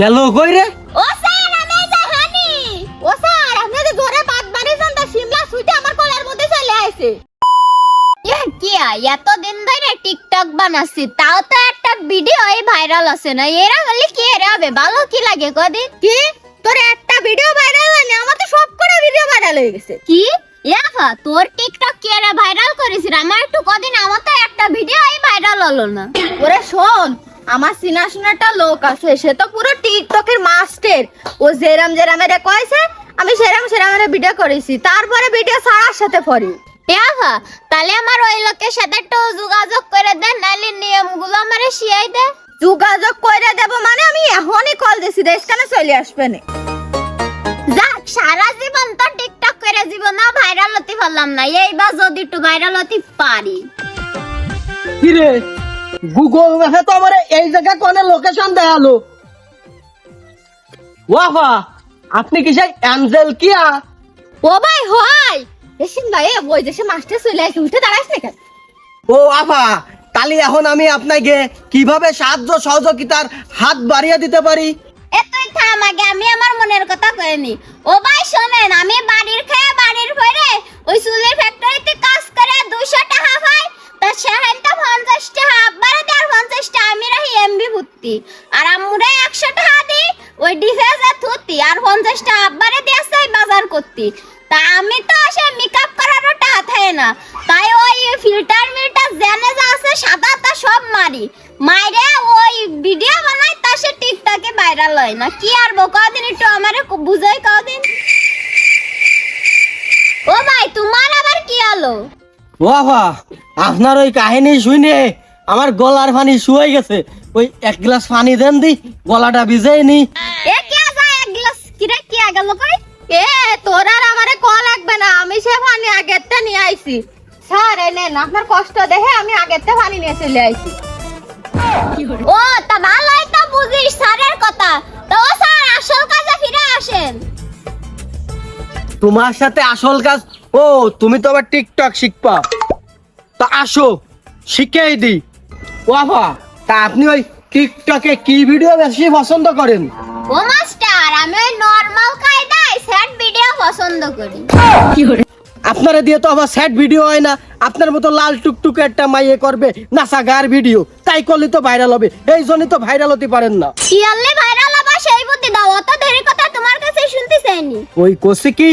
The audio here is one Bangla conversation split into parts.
গেল কই রে? ও স্যার আমি জাহানি ও স্যার আপনি যে জোরে বাদ বাড়ি যান তা শিমলা সুইটে আমার কলার মধ্যে চলে আইছে। এ কি এত দিন ধরে টিকটক বানাচ্ছি তাও তো একটা ভিডিও এই ভাইরাল আছে না? এরা হলে কি এরা হবে? ভালো কি লাগে কদিন? কি? তোর একটা ভিডিও ভাইরাল হয়নি? আমার তো সব করে ভিডিও ভাইরাল হয়ে গেছে। কি? ইয়াফা তোর টিকটক কি এরা ভাইরাল করেছিস আমার একটু কদিন আমার তো একটা ভিডিও এই ভাইরাল হলো না। ওরে শোন আমার চিনাশোনাটা লোক আছে সে তো পুরো টিকটকের মাস্টার। ও যেরাম যেরাম এর কয়েছে আমি সেরাম সেরাম এর ভিডিও করেছি। তারপরে ভিডিও ছাড়ার সাথে পড়ি। ইয়াফা তাহলে আমার ওই লোকের সাথে একটু যোগাযোগ করে দেন নাহলে নিয়মগুলো আমারে শিয়াই দে। যোগাযোগ করে দেব মানে আমি এখনই কল দিছি দেশখানে চলে আসবে না? যাক সারা জীবন তো টিকটক করে জীবন না ভাইরাল হতে পারলাম না এইবার যদি একটু ভাইরাল হতে পারি। কি রে গুগল ম্যাপে তো আমার এই জায়গা কোনে লোকেশন দেখাল। ওয়াফা আপনি কি সেই অ্যাঞ্জেল কিয়া? ও ভাই হয়। এসিন ভাই ওই দেশে মাস্টার চলে আসে উঠে দাঁড়াইস না কেন? ও আফা তাহলে এখন আমি আপনাকে কীভাবে সাহায্য সহযোগিতার হাত বাড়িয়ে দিতে পারি? এ তুই থাম আগে আমি আমার মনের কথা কয়ে নি ও ভাই শোনেন আমি বাড়ির খেয়ে বাড়ির পরে ওই চুলের ফ্যাক্টরিতে কাজ করে দুইশো টাকা পাই তা সেখানটা পঞ্চাশ টাকা আব্বারে দেড় পঞ্চাশ টাকা আমি রাহি এমবি ভর্তি আর আম্মুরে একশো টাকা দিই ওই ডিফেন্সে থুতি আর পঞ্চাশ টাকা বাজার করতি। তা আমি তো সে মেকআপ করারও টাকা থাকে না। তাই ওই ফিল্টার মিল্টার জেনে যা আছে সাদা তা সব মারি। মাইরে ওই ভিডিও বানাই তা সে টিকটকে ভাইরাল হয় না। কি আর বো কদিন একটু আমারে বুঝাই কদিন? ও ভাই তোমার আবার কি হলো? আপনার ওই কাহিনী শুনে আমার গলার পানি শুয়ে গেছে। ওই এক গ্লাস পানি দেন দি গলাটা ভিজেই নি। এ কি আছে এক গ্লাস কিরে কি গেল কই? এ তোর আর আমারে ক লাগবে না আমি সে পানি আগেরটা নিয়ে আইছি। স্যার এই নেন আপনার কষ্ট দেখে আমি আগেরটা পানি নিয়ে চলে আইছি। ও তা ভালোই তো বুঝিস স্যারের কথা। তো স্যার আসল কাজে ফিরে আসেন। তোমার সাথে আসল কাজ ও তুমি তো আবার টিকটক শিখবা। তা আসো শিখেই দি। ওয়াফা তা আপনি ওই টিকটকে কি ভিডিও বেশি পছন্দ করেন? ও মাস্টার আমি ওই নরমাল স্যাড ভিডিও পছন্দ করি। আপনারা দিয়ে তো আবার স্যাড ভিডিও হয় না। আপনার মতো লাল টুকটুকে একটা মাইয়ে করবে নাসা গার ভিডিও তাই করলে তো ভাইরাল হবে। এই জন্যই তো ভাইরাল হতে পারেন না। ভাইরাল আবার সেই বুদ্ধি দাও অত দেরি কথা তোমার কাছে শুনতে চাইনি। ওই কোসে কি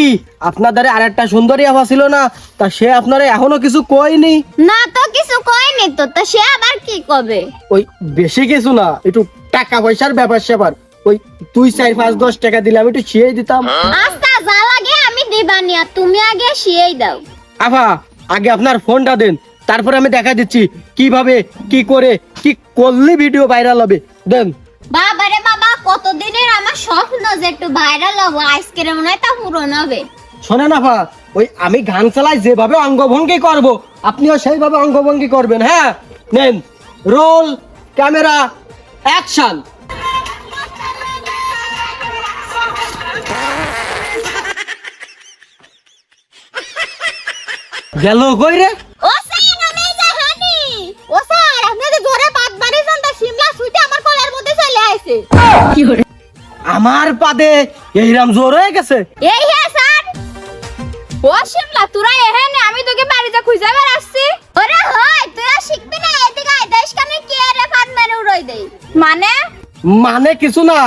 আপনাদের আরেকটা সুন্দরী আভা ছিল না তা সে আপনারা এখনও কিছু কয়নি? না তো কিছু কয়নি তো তো সে আবার কি কবে? ওই বেশি কিছু না একটু টাকা পয়সার ব্যাপার স্যাপার ওই দুই চার পাঁচ দশ টাকা দিলে আমি একটু ছিঁড়ে দিতাম। আচ্ছা যা লাগে আমি দিবানি আর তুমি আগে শিয়েই দাও। আভা আগে আপনার ফোনটা দেন তারপরে আমি দেখা দিচ্ছি কীভাবে কি করে কি করলে ভিডিও ভাইরাল হবে। দেন। বাবারে বাবা কতদিনের আমার স্বপ্ন যে একটু ভাইরাল হব আজকের মনে হয় তা পূরণ হবে। শোনেন আভা ওই আমি গান চালাই যেভাবে অঙ্গভঙ্গি করব আপনিও সেইভাবে অঙ্গভঙ্গি করবেন হ্যাঁ? নেন। Roll camera action. গেল কই রে? ও স্যার আমি জাহানি ও স্যার আপনি যে জোরে বাদ বাড়ি যান তা শিমলা সুইটে আমার কলার মধ্যে চলে আইছে। আমার পাদে এইরাম জোর হয়ে গেছে। এই হে স্যার। ও শিমলা তোরা এখানে আমি তোকে বাড়িতে খুঁজে বের আসছি ওরে হয় তুই আর শিখবি না এদিকে আয় দেশ কানে কি আরে ফান মেরে উড়াই দেই। মানে? মানে কিছু না।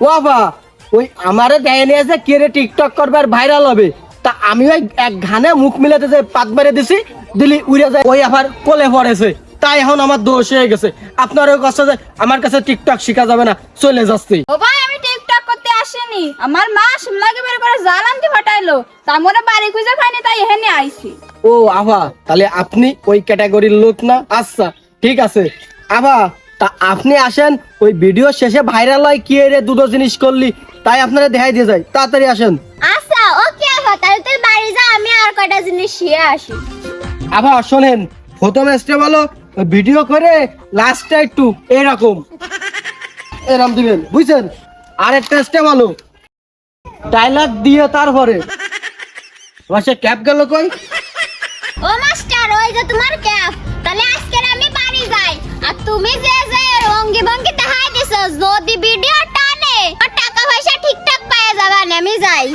ও বাবা ওই আমারে দেয় নিয়েছে কে রে টিকটক করবার ভাইরাল হবে। তা আমি ওই এক ঘানে মুখ মিলাতে যে পাত মেরে দিছি দিলি উড়ে যায় ওই আবার কোলে পড়েছে। তাই এখন আমার দোষ হয়ে গেছে। আপনার ওই কাছে যে আমার কাছে টিকটক শেখা যাবে না চলে যাচ্ছি। ও ভাই আমি টিকটক করতে আসিনি। আমার মা শিমলাকে বের করে জাল আনতে ফাটাইলো। তার মনে বাড়ি খুঁজে পাইনি তাই এখানে আইছি। ও আভা তাহলে আপনি ওই ক্যাটাগরির লোক না? আচ্ছা ঠিক আছে। আভা তা আপনি আসেন ওই ভিডিও শেষে ভাইরাল হয় কি রে দুটো জিনিস করলি? তাই আপনারা দেখাই দিয়ে যায় তাড়াতাড়ি আসেন। আচ্ছা ওকে। তাহলে তুই বাড়ি যা আমি আর কয়টা জিনিস শিয়ে আসি। আবার শোনেন প্রথম স্টেপ হলো ভিডিও করে লাস্টটা একটু এরকম। এরকম দিবেন বুঝছেন? আর একটা স্টেপ হলো ডায়লগ দিয়ে তারপরে। সে ক্যাপ গেল কই? ও মাস্টার ওই যে তোমার ক্যাপ তাহলে আজকের আমি বাড়ি যাই। আর তুমি যে যে রঙ্গি ভঙ্গি দেখাই দিছো যদি ভিডিও টানে যাই।